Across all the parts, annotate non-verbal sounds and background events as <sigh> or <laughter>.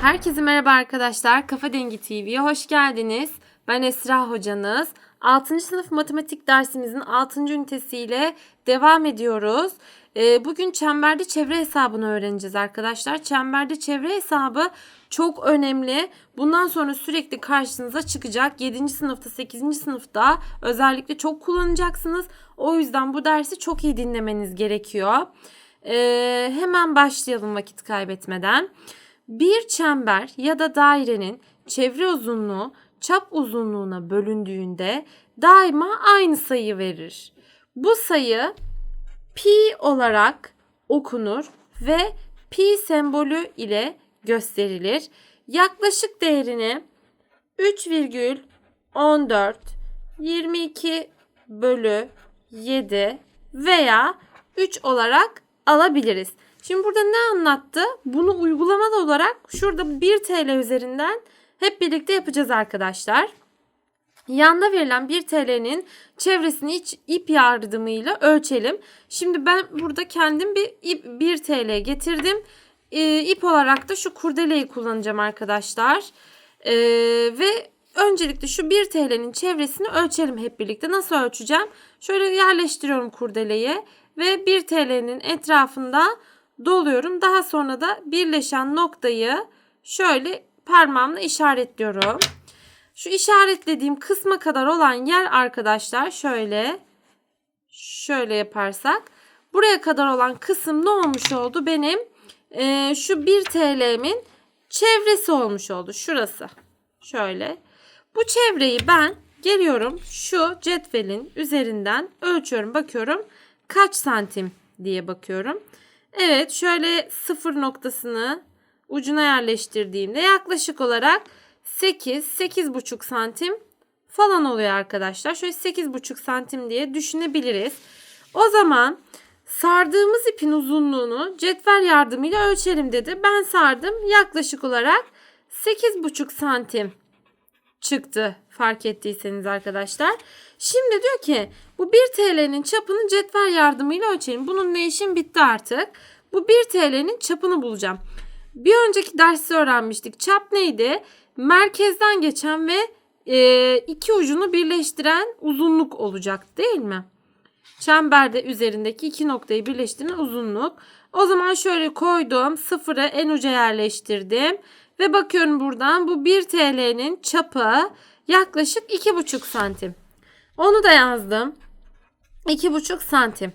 Herkese merhaba arkadaşlar. Kafa Dengi TV'ye hoş geldiniz. Ben Esra hocanız. 6. sınıf matematik dersimizin 6. ünitesiyle devam ediyoruz. Ee, bugün çemberde çevre hesabını öğreneceğiz arkadaşlar. Çemberde çevre hesabı çok önemli. Bundan sonra sürekli karşınıza çıkacak. 7. sınıfta, 8. sınıfta özellikle çok kullanacaksınız. O yüzden bu dersi çok iyi dinlemeniz gerekiyor. Ee, hemen başlayalım vakit kaybetmeden. Bir çember ya da dairenin çevre uzunluğu çap uzunluğuna bölündüğünde daima aynı sayı verir. Bu sayı pi olarak okunur ve pi sembolü ile gösterilir. Yaklaşık değerini 3,14 22 bölü 7 veya 3 olarak alabiliriz. Şimdi burada ne anlattı? Bunu uygulamalı olarak şurada 1 TL üzerinden hep birlikte yapacağız arkadaşlar. Yanda verilen 1 TL'nin çevresini iç, ip yardımıyla ölçelim. Şimdi ben burada kendim bir ip 1 TL getirdim. Ee, ip olarak da şu kurdeleyi kullanacağım arkadaşlar. Ee, ve öncelikle şu 1 TL'nin çevresini ölçelim hep birlikte. Nasıl ölçeceğim? Şöyle yerleştiriyorum kurdeleyi ve 1 TL'nin etrafında doluyorum. Daha sonra da birleşen noktayı şöyle parmağımla işaretliyorum. Şu işaretlediğim kısma kadar olan yer arkadaşlar şöyle şöyle yaparsak buraya kadar olan kısım ne olmuş oldu? Benim e, şu 1 TL'min çevresi olmuş oldu. Şurası. Şöyle. Bu çevreyi ben geliyorum şu cetvelin üzerinden ölçüyorum. Bakıyorum kaç santim diye bakıyorum. Evet şöyle sıfır noktasını ucuna yerleştirdiğimde yaklaşık olarak 8 8,5 santim falan oluyor arkadaşlar. Şöyle 8,5 santim diye düşünebiliriz. O zaman sardığımız ipin uzunluğunu cetvel yardımıyla ölçelim dedi. Ben sardım yaklaşık olarak 8,5 santim çıktı fark ettiyseniz arkadaşlar. Şimdi diyor ki bu 1 TL'nin çapını cetvel yardımıyla ölçelim. Bunun ne işim bitti artık. Bu 1 TL'nin çapını bulacağım. Bir önceki derste öğrenmiştik. Çap neydi? Merkezden geçen ve e, iki ucunu birleştiren uzunluk olacak değil mi? Çemberde üzerindeki iki noktayı birleştiren uzunluk. O zaman şöyle koydum. Sıfırı en uca yerleştirdim. Ve bakıyorum buradan bu 1 TL'nin çapı yaklaşık 2,5 santim. Onu da yazdım. 2,5 santim.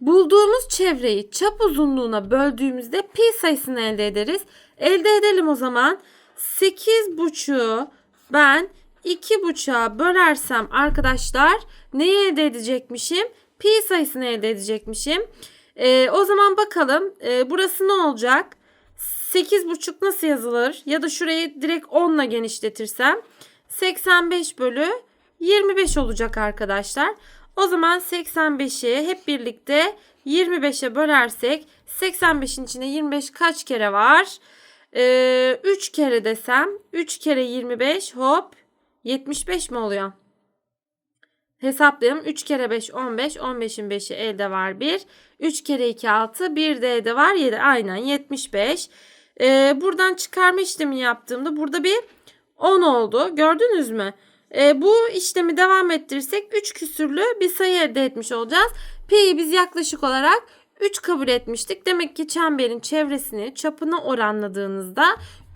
Bulduğumuz çevreyi çap uzunluğuna böldüğümüzde pi sayısını elde ederiz. Elde edelim o zaman. 8,5'u ben 2,5'a bölersem arkadaşlar neyi elde edecekmişim? Pi sayısını elde edecekmişim. Ee, o zaman bakalım e, burası ne olacak? 8,5 nasıl yazılır? Ya da şurayı direkt 10 ile genişletirsem 85 bölü 25 olacak arkadaşlar. O zaman 85'i hep birlikte 25'e bölersek 85'in içinde 25 kaç kere var? Ee, 3 kere desem 3 kere 25 hop 75 mi oluyor? Hesaplayalım. 3 kere 5 15. 15'in 5'i elde var 1. 3 kere 2 6. 1 de elde var 7. Aynen 75. Ee, buradan çıkarma işlemi yaptığımda burada bir 10 oldu. Gördünüz mü? E, bu işlemi devam ettirirsek 3 küsürlü bir sayı elde etmiş olacağız. Pi'yi biz yaklaşık olarak 3 kabul etmiştik. Demek ki çemberin çevresini çapını oranladığınızda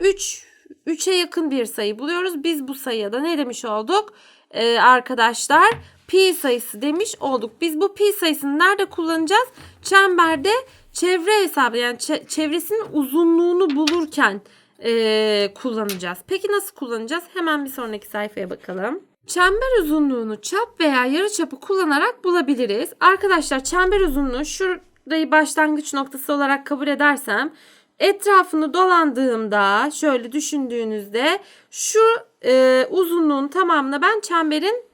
3 3'e yakın bir sayı buluyoruz. Biz bu sayıya da ne demiş olduk? Ee, arkadaşlar pi sayısı demiş olduk. Biz bu pi sayısını nerede kullanacağız? Çemberde çevre hesabı yani çevresinin uzunluğunu bulurken e, kullanacağız. Peki nasıl kullanacağız? Hemen bir sonraki sayfaya bakalım. Çember uzunluğunu çap veya yarı çapı kullanarak bulabiliriz. Arkadaşlar çember uzunluğu şurayı başlangıç noktası olarak kabul edersem etrafını dolandığımda şöyle düşündüğünüzde şu e, uzunluğun tamamına ben çemberin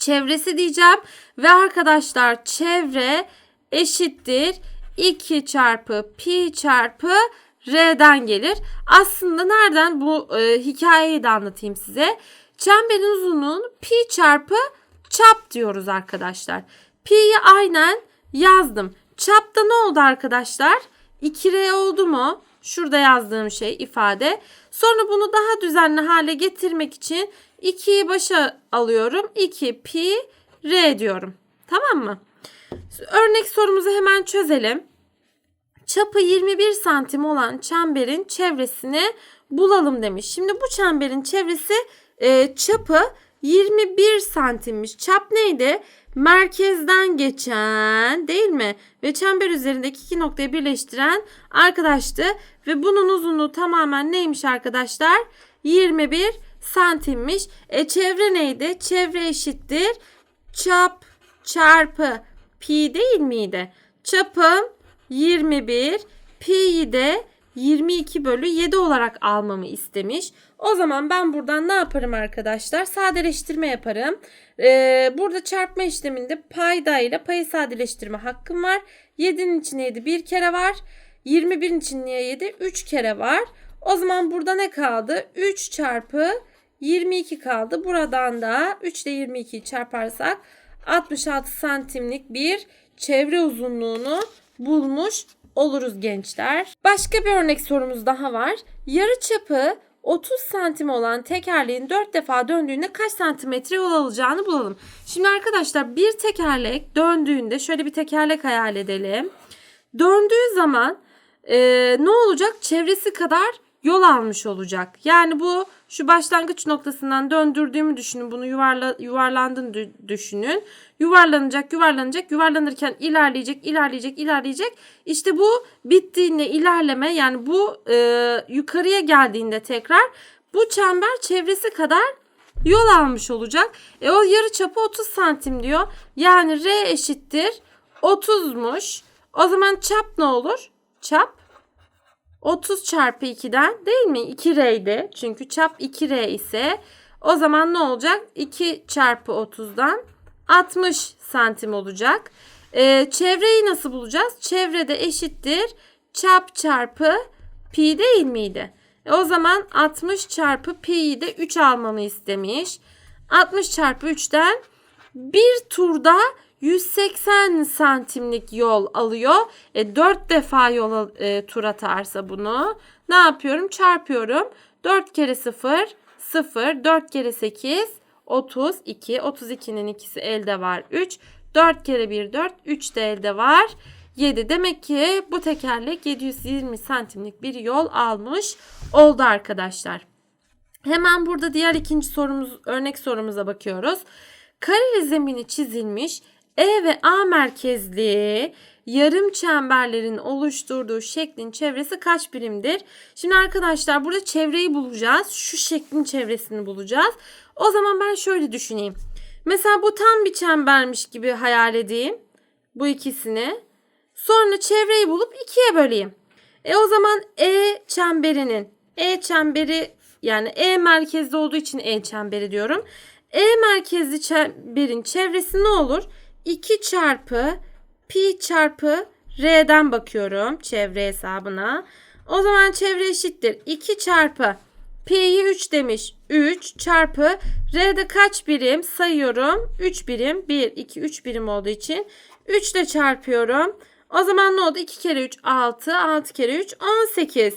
çevresi diyeceğim. Ve arkadaşlar çevre eşittir 2 çarpı pi çarpı R'den gelir. Aslında nereden bu e, hikayeyi de anlatayım size. Çemberin uzunluğunu pi çarpı çap diyoruz arkadaşlar. Pi'yi aynen yazdım. Çapta ne oldu arkadaşlar? 2R oldu mu? Şurada yazdığım şey ifade. Sonra bunu daha düzenli hale getirmek için 2'yi başa alıyorum. 2 pi r diyorum. Tamam mı? Örnek sorumuzu hemen çözelim. Çapı 21 santim olan çemberin çevresini bulalım demiş. Şimdi bu çemberin çevresi e, çapı 21 santimmiş. Çap neydi? Merkezden geçen değil mi? Ve çember üzerindeki iki noktayı birleştiren arkadaştı. Ve bunun uzunluğu tamamen neymiş arkadaşlar? 21 santimmiş. E çevre neydi? Çevre eşittir. Çap çarpı pi değil miydi? Çapım 21, pi'yi de 22 bölü 7 olarak almamı istemiş. O zaman ben buradan ne yaparım arkadaşlar? Sadeleştirme yaparım. Ee, burada çarpma işleminde payda ile payı sadeleştirme hakkım var. 7'nin içine 7 bir kere var. 21'in içine 7 3 kere var. O zaman burada ne kaldı? 3 çarpı 22 kaldı. Buradan da 3 ile 22'yi çarparsak 66 santimlik bir çevre uzunluğunu bulmuş oluruz gençler. Başka bir örnek sorumuz daha var. Yarı çapı 30 santim olan tekerleğin 4 defa döndüğünde kaç santimetre yol alacağını bulalım. Şimdi arkadaşlar bir tekerlek döndüğünde şöyle bir tekerlek hayal edelim. Döndüğü zaman e, ne olacak? Çevresi kadar yol almış olacak. Yani bu şu başlangıç noktasından döndürdüğümü düşünün. Bunu yuvarla, yuvarlandığını dü- düşünün. Yuvarlanacak, yuvarlanacak, yuvarlanırken ilerleyecek, ilerleyecek, ilerleyecek. İşte bu bittiğinde ilerleme yani bu e, yukarıya geldiğinde tekrar bu çember çevresi kadar yol almış olacak. E o yarı çapı 30 santim diyor. Yani R eşittir 30'muş. O zaman çap ne olur? Çap 30 çarpı 2'den değil mi? 2R'ydi. Çünkü çap 2R ise o zaman ne olacak? 2 çarpı 30'dan 60 santim olacak. Ee, çevreyi nasıl bulacağız? Çevrede eşittir. Çap çarpı pi değil miydi? E, o zaman 60 çarpı pi'yi de 3 almamı istemiş. 60 çarpı 3'ten bir turda 180 santimlik yol alıyor. E, 4 defa yol e, tur atarsa bunu ne yapıyorum? Çarpıyorum. 4 kere 0 0 4 kere 8 32 32'nin ikisi elde var 3 4 kere 1 4 3 de elde var 7 demek ki bu tekerlek 720 santimlik bir yol almış oldu arkadaşlar. Hemen burada diğer ikinci sorumuz örnek sorumuza bakıyoruz. Kareli zemini çizilmiş E ve A merkezli yarım çemberlerin oluşturduğu şeklin çevresi kaç birimdir? Şimdi arkadaşlar burada çevreyi bulacağız. Şu şeklin çevresini bulacağız. O zaman ben şöyle düşüneyim. Mesela bu tam bir çembermiş gibi hayal edeyim. Bu ikisini. Sonra çevreyi bulup ikiye böleyim. E o zaman E çemberinin E çemberi yani E merkezli olduğu için E çemberi diyorum. E merkezli çemberin çevresi ne olur? 2 çarpı pi çarpı R'den bakıyorum çevre hesabına. O zaman çevre eşittir. 2 çarpı Pi'yi 3 demiş. 3 çarpı R'de kaç birim sayıyorum? 3 birim. 1, 2, 3 birim olduğu için 3 ile çarpıyorum. O zaman ne oldu? 2 kere 3 6, 6 kere 3 18.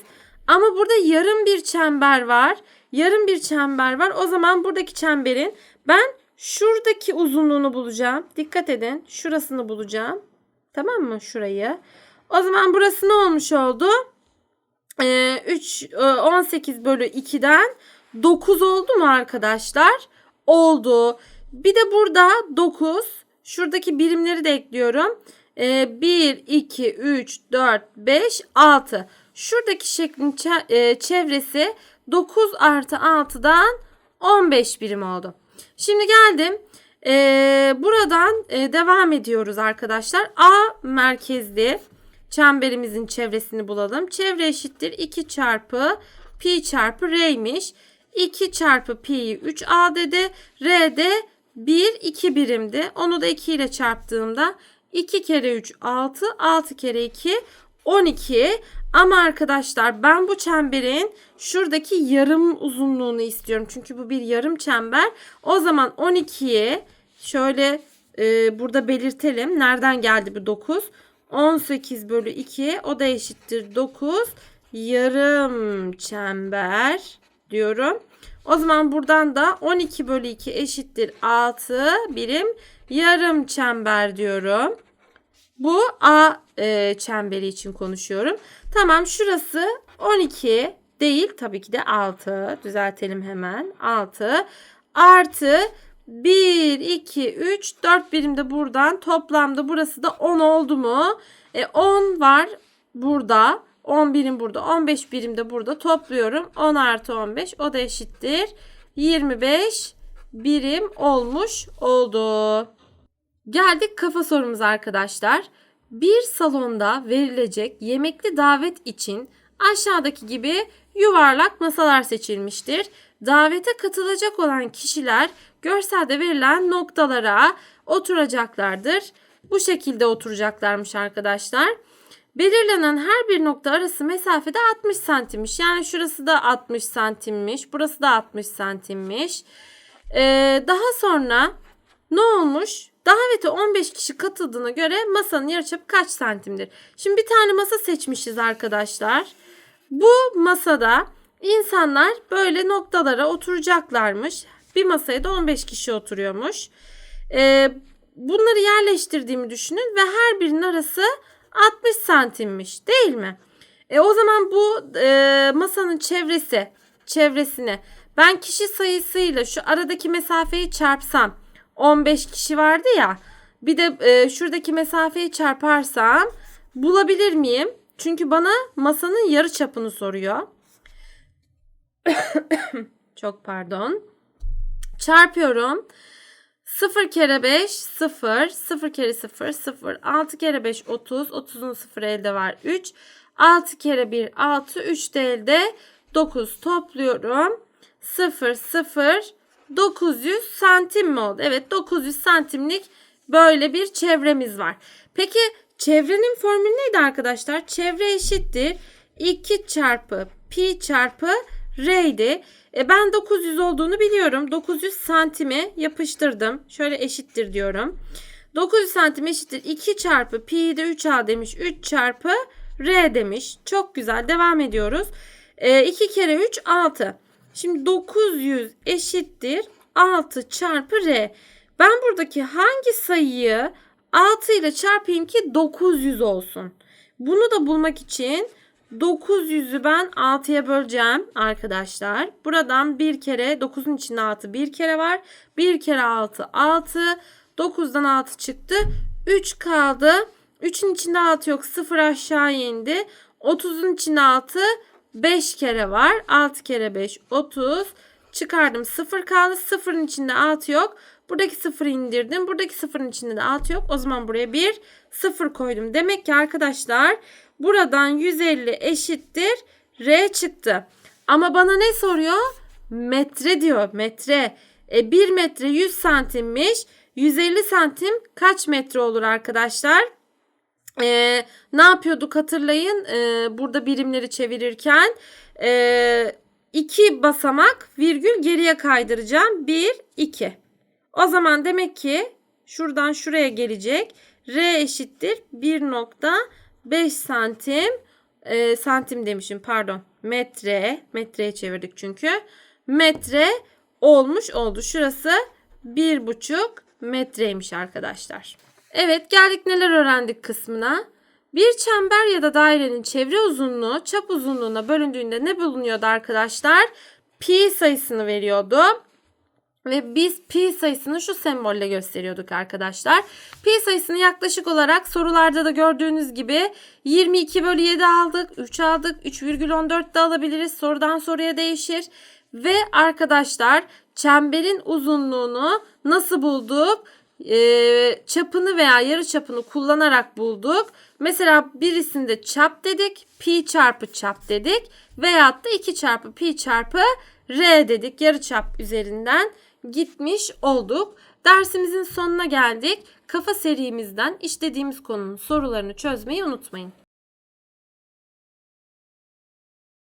Ama burada yarım bir çember var. Yarım bir çember var. O zaman buradaki çemberin ben şuradaki uzunluğunu bulacağım. Dikkat edin. Şurasını bulacağım. Tamam mı? Şurayı. O zaman burası ne olmuş oldu? Ee, 3 e, 18 bölü 2'den 9 oldu mu arkadaşlar? Oldu. Bir de burada 9. Şuradaki birimleri de ekliyorum. Ee, 1, 2, 3, 4, 5, 6. Şuradaki şeklin e, çevresi 9 artı 6'dan 15 birim oldu. Şimdi geldim. Ee, buradan e, devam ediyoruz arkadaşlar. A merkezli çemberimizin çevresini bulalım. Çevre eşittir 2 çarpı pi çarpı r'ymiş. 2 çarpı pi'yi 3a dedi. R de 1 2 birimdi. Onu da 2 ile çarptığımda 2 kere 3 6 6 kere 2 12 ama arkadaşlar ben bu çemberin şuradaki yarım uzunluğunu istiyorum. Çünkü bu bir yarım çember. O zaman 12'ye şöyle e, burada belirtelim. Nereden geldi bu 9? 18 bölü 2 o da eşittir 9. yarım çember diyorum. O zaman buradan da 12 bölü 2 eşittir 6 birim yarım çember diyorum. Bu A e, çemberi için konuşuyorum. Tamam şurası 12 değil tabii ki de 6. Düzeltelim hemen. 6 artı 1, 2, 3, 4 birim de buradan toplamda burası da 10 oldu mu? E, 10 var burada. 10 birim burada. 15 birim de burada. Topluyorum. 10 artı 15 o da eşittir. 25 birim olmuş oldu. Geldik kafa sorumuza arkadaşlar. Bir salonda verilecek yemekli davet için aşağıdaki gibi yuvarlak masalar seçilmiştir. Davete katılacak olan kişiler görselde verilen noktalara oturacaklardır. Bu şekilde oturacaklarmış arkadaşlar. Belirlenen her bir nokta arası mesafede 60 santimmiş. Yani şurası da 60 santimmiş. Burası da 60 santimmiş. Ee, daha sonra ne olmuş? Davete 15 kişi katıldığına göre masanın yarıçapı kaç santimdir? Şimdi bir tane masa seçmişiz arkadaşlar. Bu masada insanlar böyle noktalara oturacaklarmış. Bir masaya da 15 kişi oturuyormuş. Ee, bunları yerleştirdiğimi düşünün ve her birinin arası 60 santimmiş değil mi? E o zaman bu e, masanın çevresi, çevresine ben kişi sayısıyla şu aradaki mesafeyi çarpsam 15 kişi vardı ya. Bir de e, şuradaki mesafeyi çarparsam bulabilir miyim? Çünkü bana masanın yarı çapını soruyor. <coughs> Çok pardon. Çarpıyorum. 0 kere 5 0, 0 kere 0 0, 6 kere 5 30, 30'un 0 elde var 3, 6 kere 1 6, 3 de elde 9 topluyorum. 0 0 900 santim mi oldu? Evet 900 santimlik böyle bir çevremiz var. Peki çevrenin formülü neydi arkadaşlar? Çevre eşittir 2 çarpı pi çarpı r'ydi. E ben 900 olduğunu biliyorum. 900 santimi yapıştırdım. Şöyle eşittir diyorum. 900 santim eşittir 2 çarpı pi de 3a demiş. 3 çarpı r demiş. Çok güzel. Devam ediyoruz. E, 2 kere 3 6. Şimdi 900 eşittir 6 çarpı r. Ben buradaki hangi sayıyı 6 ile çarpayım ki 900 olsun. Bunu da bulmak için 900'ü ben 6'ya böleceğim arkadaşlar. Buradan bir kere 9'un içinde 6 bir kere var. 1 kere 6 6. 9'dan 6 çıktı. 3 kaldı. 3'ün içinde 6 yok. 0 aşağı indi. 30'un içinde 6 5 kere var. 6 kere 5 30. Çıkardım 0 kaldı. 0'ın içinde 6 yok. Buradaki 0'ı indirdim. Buradaki 0'ın içinde de 6 yok. O zaman buraya bir 0 koydum. Demek ki arkadaşlar buradan 150 eşittir R çıktı. Ama bana ne soruyor? Metre diyor. Metre. E 1 metre 100 santimmiş. 150 santim kaç metre olur arkadaşlar? Ee, ne yapıyorduk hatırlayın. Ee, burada birimleri çevirirken e, iki basamak virgül geriye kaydıracağım. 1, 2. O zaman demek ki şuradan şuraya gelecek. R eşittir 1.5 santim e, santim demişim pardon metre metreye çevirdik çünkü metre olmuş oldu. Şurası 1.5 metreymiş arkadaşlar. Evet geldik neler öğrendik kısmına. Bir çember ya da dairenin çevre uzunluğu çap uzunluğuna bölündüğünde ne bulunuyordu arkadaşlar? Pi sayısını veriyordu. Ve biz pi sayısını şu sembolle gösteriyorduk arkadaşlar. Pi sayısını yaklaşık olarak sorularda da gördüğünüz gibi 22 bölü 7 aldık. 3 aldık. 3,14 de alabiliriz. Sorudan soruya değişir. Ve arkadaşlar çemberin uzunluğunu nasıl bulduk? Ee, çapını veya yarı çapını kullanarak bulduk. Mesela birisinde çap dedik. Pi çarpı çap dedik. Veyahut da 2 çarpı pi çarpı r dedik. Yarı çap üzerinden gitmiş olduk. Dersimizin sonuna geldik. Kafa serimizden işlediğimiz konunun sorularını çözmeyi unutmayın.